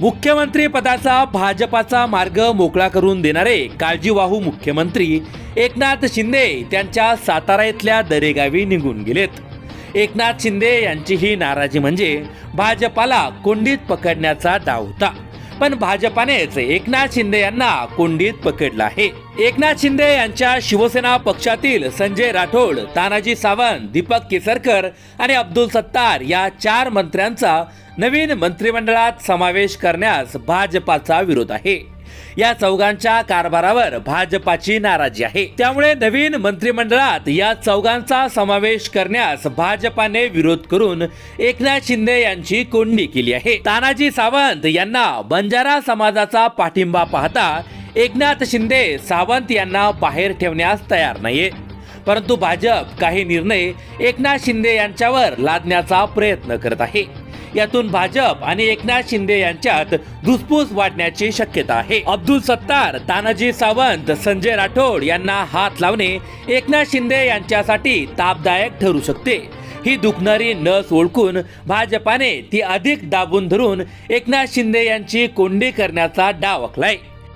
मुख्यमंत्री पदाचा भाजपाचा मार्ग मोकळा करून देणारे काळजीवाहू मुख्यमंत्री एकनाथ शिंदे त्यांच्या सातारा इथल्या दरेगावी निघून गेलेत. एकनाथ शिंदे यांची ही नाराजी म्हणजे भाजपाला कोंडीत पकडण्याचा डाव होता. पण भाजपानेच एकनाथ शिंदे यांना कोंडीत पकडलं आहे. एकनाथ शिंदे यांच्या शिवसेना पक्षातील संजय राठोड तानाजी सावंत दीपक केसरकर आणि अब्दुल सत्तार या चार मंत्र्यांचा नवीन मंत्रिमंडळात समावेश करण्यास भाजपाचा विरोध आहे. या चौघांच्या कारभारावर भाजपाची नाराजी आहे. त्यामुळे नवीन मंत्रिमंडळात या चौघांचा समावेश करण्यास भाजपाने विरोध करून एकनाथ शिंदे यांची कोंडी केली आहे. तानाजी सावंत यांना बंजारा समाजाचा पाठिंबा पाहता एकनाथ शिंदे सावंत यांना बाहेर ठेवण्यास तयार नाहीये. परंतु भाजप काही निर्णय एकनाथ शिंदे यांच्यावर लादण्याचा प्रयत्न करत आहे. यातून भाजप आणि एकनाथ शिंदे यांच्यात धुसफूस वाढण्याची शक्यता आहे. अब्दुल सत्तार तानाजी सावंत संजय राठोड यांना हात लावणे एकनाथ शिंदे यांच्यासाठी तापदायक ठरू शकते. ही दुखणारी नस ओळखून भाजपाने ती अधिक दाबून धरून एकनाथ शिंदे यांची कोंडी करण्याचा डाव आखलाय.